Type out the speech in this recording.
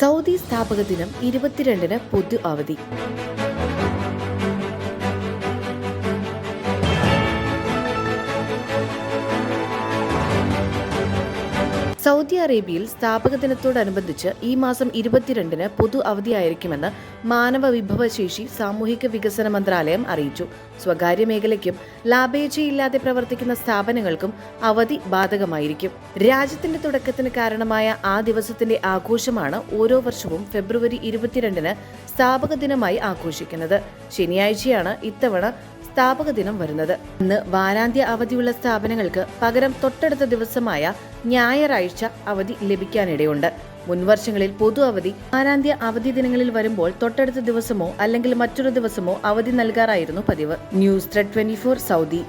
Saudi സ്ഥാപക ദിനം ഇരുപത്തിരണ്ടിന് പൊതു അവധി. സൗദി അറേബ്യയിൽ സ്ഥാപക ദിനത്തോടനുബന്ധിച്ച് ഈ മാസം ഇരുപത്തിരണ്ടിന് പൊതു അവധിയായിരിക്കുമെന്ന് മാനവ വിഭവശേഷി സാമൂഹിക വികസന മന്ത്രാലയം അറിയിച്ചു. സ്വകാര്യ മേഖലയ്ക്കും ലാഭേച്ഛയില്ലാതെ പ്രവർത്തിക്കുന്ന സ്ഥാപനങ്ങൾക്കും അവധി ബാധകമായിരിക്കും. രാജ്യത്തിന്റെ തുടക്കത്തിന് കാരണമായ ആ ദിവസത്തിന്റെ ആഘോഷമാണ് ഓരോ വർഷവും ഫെബ്രുവരി ഇരുപത്തിരണ്ടിന് സ്ഥാപക ദിനമായി ആഘോഷിക്കുന്നത്. ശനിയാഴ്ചയാണ് ഇത്തവണ സ്ഥാപക ദിനം വരുന്നത്. ഇന്ന് വാരാന്ത്യ അവധിയുള്ള സ്ഥാപനങ്ങൾക്ക് പകരം തൊട്ടടുത്ത ദിവസമായ ഞായറാഴ്ച അവധി ലഭിക്കാനിടയുണ്ട്. മുൻവർഷങ്ങളിൽ പൊതു അവധി വാരാന്ത്യ അവധി ദിനങ്ങളിൽ വരുമ്പോൾ തൊട്ടടുത്ത ദിവസമോ അല്ലെങ്കിൽ മറ്റൊരു ദിവസമോ അവധി നൽകാറായിരുന്നു പതിവ്. News thread twenty Saudi.